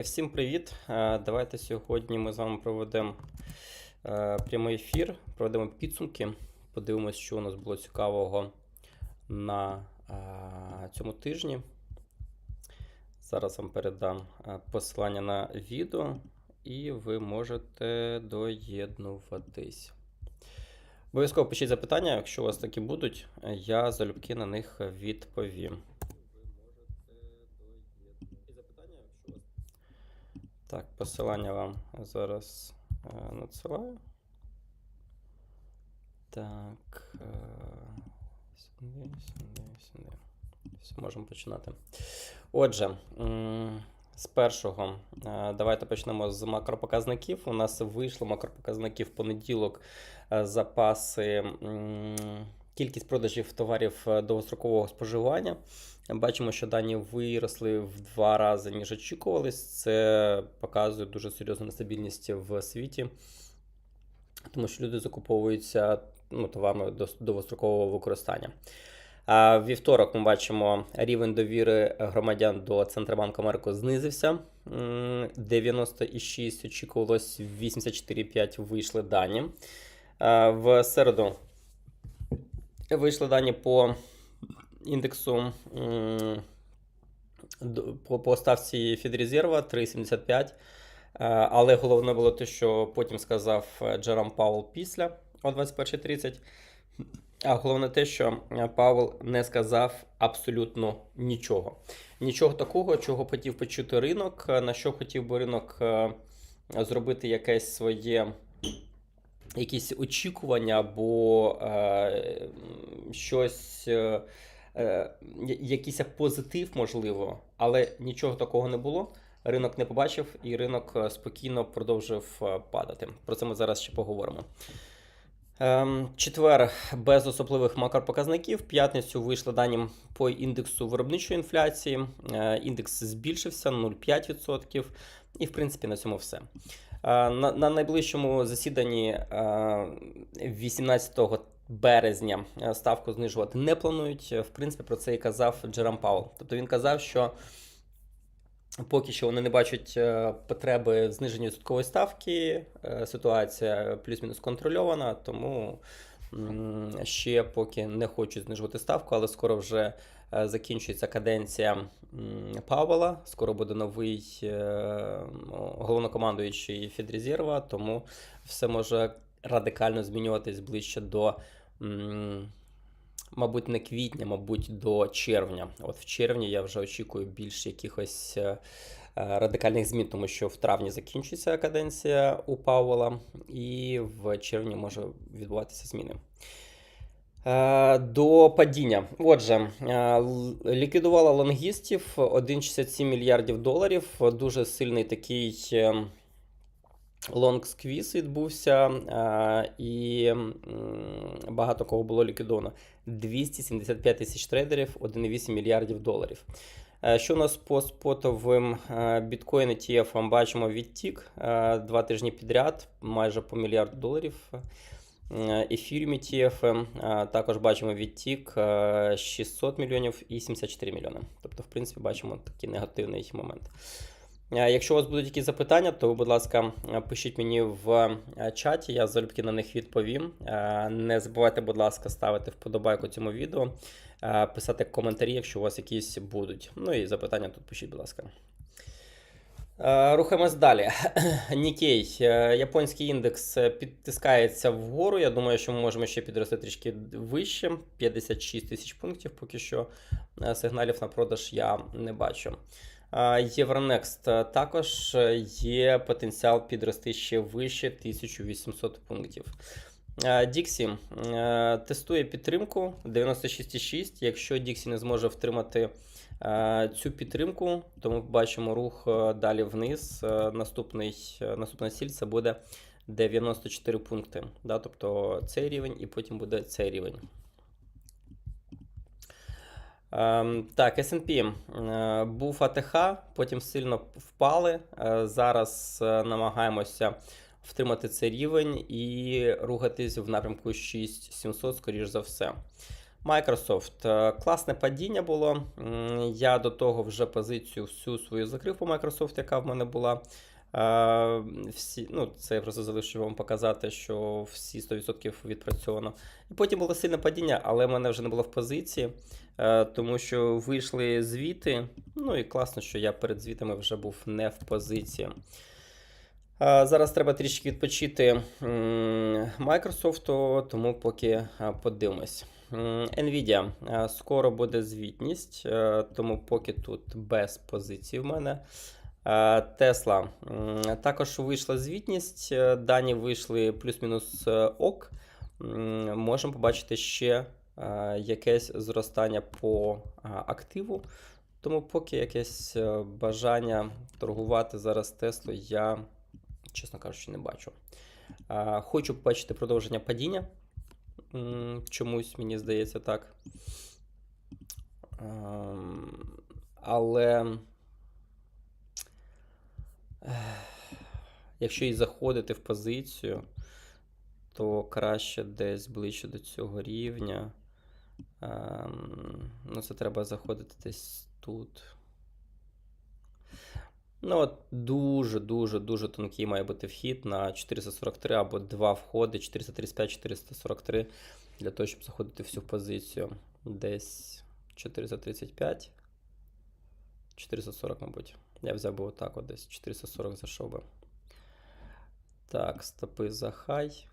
Всім привіт! Е, Давайте сьогодні ми з вами проведемо е, прямий ефір, проведемо підсумки, подивимось, що у нас було цікавого на е, цьому тижні. Зараз вам передам посилання на відео, і ви можете доєднуватись. Обов'язково пишіть запитання, якщо у вас такі будуть, я залюбки на них відповім. Так, посилання вам зараз е, надсилаю. Так. Е, сюди, сюди, сюди. Все, можемо починати. Отже, з першого, е, давайте почнемо з макропоказників. У нас вийшло макропоказники в понеділок е, запаси, кількість продажів товарів е, довгострокового споживання. Бачимо, що дані виросли в два рази, ніж очікувались. Це показує дуже серйозну нестабільність в світі, тому що люди закуповуються ну, товарами до довгострокового використання. А вівторок ми бачимо рівень довіри громадян до Центробанку Америки знизився. 96 очікувалось, 84,5 вийшли дані. В середу вийшли дані по індексу по, по ставці Федрезерва 3,75. Е, Але головне було те, що потім сказав е, Джером Паул після о 21.30. А головне те, що е, Павел не сказав абсолютно нічого. Нічого такого, чого хотів почути ринок, е, на що хотів би ринок зробити якесь своє. Якісь очікування або е, щось, е, е, якийсь позитив, можливо, але нічого такого не було. Ринок не побачив, і ринок е, спокійно продовжив е, падати. Про це ми зараз ще поговоримо. Ем, Четвер без особливих макропоказників. П'ятницю вийшли дані по індексу виробничої інфляції. Індекс збільшився 0,5%. І, в принципі, на цьому все. Е, На, на найближчому засіданні е, 18 березня е, ставку знижувати не планують. Е, В принципі, про це і казав Джером Паул. Тобто він казав, що поки що вони не бачать е, потреби в зниженні відсоткової ставки. Е, Ситуація плюс-мінус контрольована, тому ще поки не хочуть знижувати ставку, але скоро вже е, закінчується каденція м, Павела. Скоро буде новий е, головнокомандуючий Федрезерва, тому все може радикально змінюватись ближче до. Мабуть, не квітня, мабуть, до червня. От в червні я вже очікую більш якихось е, радикальних змін, тому що в травні закінчиться каденція у Пауела, і в червні може відбуватися зміни. Е, До падіння. Отже, е, ліквідувала лонгістів 1,67 мільярдів доларів. Дуже сильний такий е, лонг сквіз відбувся, е, і багато кого було ліквідовано. 275 тисяч трейдерів, 1,8 мільярдів доларів. Е, Що у нас по спотовим е, біткоін ETF бачимо відтік е, два тижні підряд, майже по мільярду доларів. Ефірім ETF також бачимо відтік е, 600 мільйонів і 74 мільйони. Тобто, в принципі, бачимо такий негативний момент. Е, Якщо у вас будуть якісь запитання, то, будь ласка, е, пишіть мені в е, чаті, я залюбки на них відповім. Не забувайте, будь ласка, ставити вподобайку цьому відео, писати коментарі, якщо у вас якісь будуть. Ну і запитання тут пишіть, будь ласка. Рухаємось далі. Нікей, японський індекс підтискається вгору. Я думаю, що ми можемо ще підрости трішки вище. 56 тисяч пунктів. Поки що сигналів на продаж я не бачу. Євронекст е, також е, є потенціал підрости ще вище 1800 пунктів. Діксі е, тестує підтримку 96,6. Якщо Діксі не зможе втримати цю підтримку, то ми бачимо рух далі вниз. Наступний, наступна ціль це буде 94 пункти. Да? Тобто цей рівень і потім буде цей рівень. Ем, так, SP е, був АТХ, потім сильно впали. Е, зараз е, намагаємося втримати цей рівень і рухатись в напрямку 6700, скоріш за все. Microsoft. Класне падіння було. Я до того вже позицію всю свою закрив по Microsoft, яка в мене була. Всі, ну, це я просто залишу вам показати, що всі 100% відпрацьовано. І потім було сильне падіння, але в мене вже не було в позиції, тому що вийшли звіти. Ну і класно, що я перед звітами вже був не в позиції. Е, Зараз треба трішки відпочити Microsoft, тому поки е, подивимось. Nvidia. е, Скоро буде звітність, е, тому поки тут без позиції в мене. Е, Tesla. Також вийшла звітність. е, Дані вийшли плюс-мінус е, ок. Можемо побачити ще е, якесь зростання по е, активу. Тому поки якесь е, бажання торгувати зараз Теслу я, чесно кажучи, не бачу. Е, Хочу побачити продовження падіння. Чомусь мені здається так. Ем, Але. Якщо і заходити в позицію, то краще десь ближче до цього рівня. Ем, Ну, це треба заходити десь тут. Ну, от дуже, дуже, дуже тонкий має бути вхід на 443 або два входи 435-443 для того, щоб заходити всю позицію. Десь 435. 440, мабуть. Я взяв би отак, от десь 440 зайшов би. Так, стопи за хай.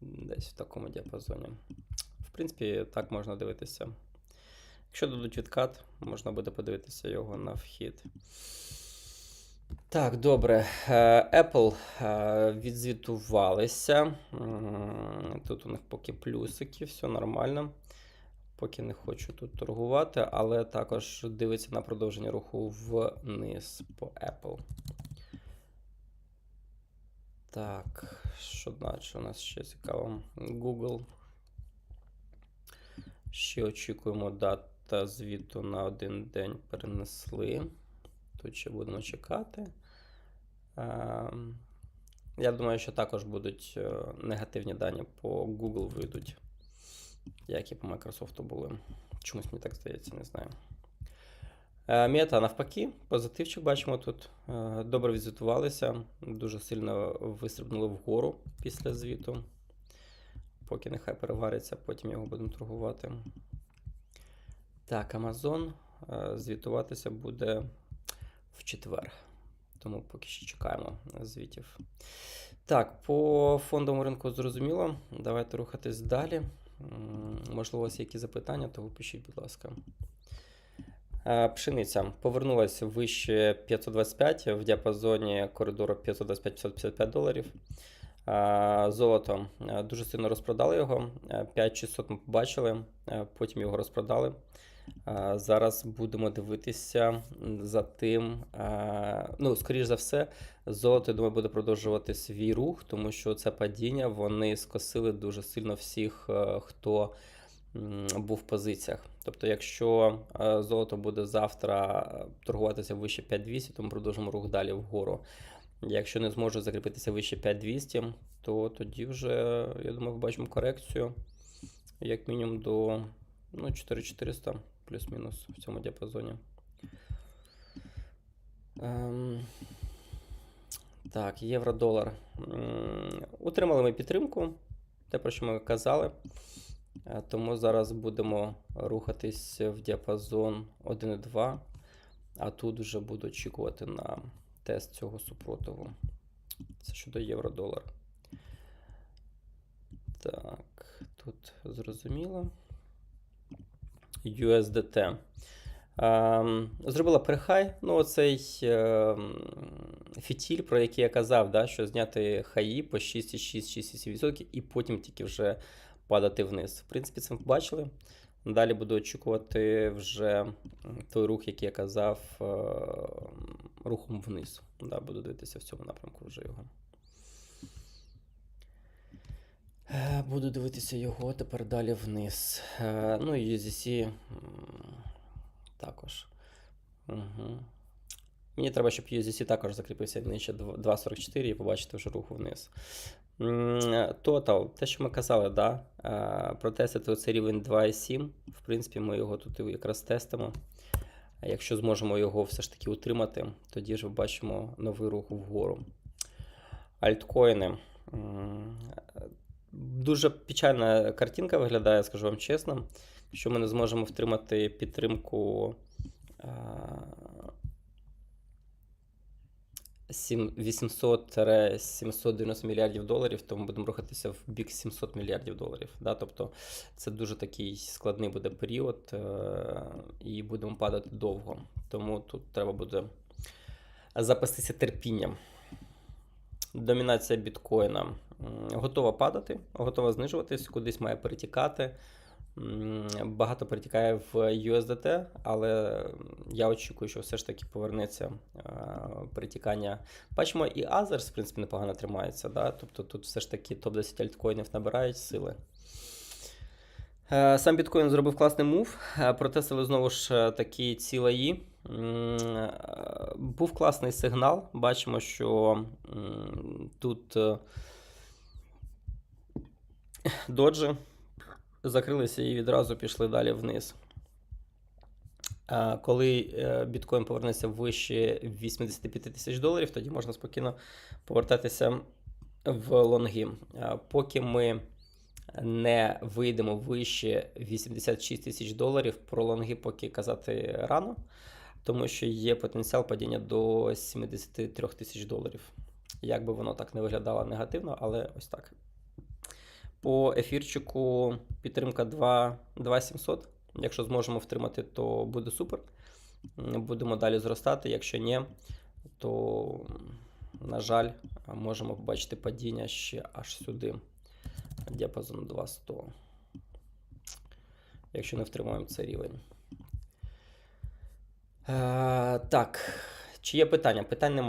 Десь в такому діапазоні. В принципі, так можна дивитися. Якщо дадуть відкат, можна буде подивитися його на вхід. Так, добре. Е, Apple е, відзвітувалися. Тут у них поки плюсики, все нормально. Поки не хочу тут торгувати, але також дивиться на продовження руху вниз по Apple. Так, що далі у нас ще цікаво? Google. Ще очікуємо дата звіту на один день перенесли. Тут ще будемо чекати. Ем, Я думаю, що також будуть е, негативні дані по Google вийдуть, як і по Microsoft були. Чомусь мені так здається, не знаю. Е, Мета навпаки, позитивчик бачимо тут. Е, Добре відзвітувалися, дуже сильно вистрибнули вгору після звіту. Поки нехай перевариться, потім його будемо торгувати. Так, Amazon е, звітуватися буде в четвер. Тому поки що чекаємо звітів. Так, по фондовому ринку зрозуміло. Давайте рухатись далі. Можливо, у вас є які запитання, то пишіть, будь ласка. Пшениця повернулася вище 525 в діапазоні коридору 525-555 доларів. Золото дуже сильно розпродали його. Е, 5600 ми побачили, потім його розпродали. Зараз будемо дивитися за тим. Ну, скоріш за все, золото, я думаю, буде продовжувати свій рух, тому що це падіння вони скосили дуже сильно всіх, е, хто був в позиціях. Тобто, якщо е, золото буде завтра е, торгуватися вище 5200, то ми продовжимо рух далі вгору. Якщо не зможе закріпитися вище 5200, то тоді вже, я думаю, побачимо корекцію як мінімум до ну, 4400 плюс-мінус в цьому діапазоні. Ем, так, євро-долар. Утримали ми підтримку, те, про що ми казали. Е, Тому зараз будемо рухатись в діапазон 1,2, а тут вже буду очікувати на тест цього супротиву. Це щодо євро-долар. Так, тут зрозуміло. USDT. Ем, зробила перехай. Ну, оцей ем, фітіль, про який я казав, да, що зняти хаї по 6,6-6,7% і потім тільки вже падати вниз. В принципі, це ми побачили. Далі буду очікувати вже той рух, який я казав, е, рухом вниз. Да, буду дивитися в цьому напрямку вже його. Е, Буду дивитися його тепер далі вниз. Е, Ну і UZC також. Угу. Мені треба, щоб USDC також закріпився нижче 2.44 і побачити вже руху вниз. М, Total, те, що ми казали, да? е, протестити оцей рівень 2.7. В принципі, ми його тут якраз тестимо. Якщо зможемо його все ж таки утримати, тоді ж бачимо новий рух вгору. Альткоїни. Дуже печальна картинка виглядає, скажу вам чесно. Якщо ми не зможемо втримати підтримку 800-790 мільярдів доларів, то ми будемо рухатися в бік 700 мільярдів доларів. Да? Тобто це дуже такий складний буде період, е, і будемо падати довго. Тому тут треба буде запастися терпінням. Домінація біткоїна готова падати, готова знижуватись, кудись має перетікати. Багато перетікає в USDT, але я очікую, що все ж таки повернеться е, перетікання. Бачимо, і Others, в принципі, непогано тримається. Да? Тобто тут все ж таки топ-10 альткоїнів набирають сили. Е, Сам біткоін зробив класний мув, е, протестили знову ж такі цілаї. Був класний сигнал. Бачимо, що тут доджі закрилися і відразу пішли далі вниз. Коли е, біткоін повернеться вище 85 тисяч доларів, тоді можна спокійно повертатися в лонги. Поки ми не вийдемо вище 86 тисяч доларів, про лонги поки казати рано, тому що є потенціал падіння до 73 тисяч доларів. Як би воно так не виглядало негативно, але ось так. По ефірчику підтримка 2 2700. Якщо зможемо втримати, то буде супер. Будемо далі зростати. Якщо ні, то, на жаль, можемо побачити падіння ще аж сюди. Діапазон 200. Якщо не втримаємо цей рівень. Е, так, чи є питання? Питань немає.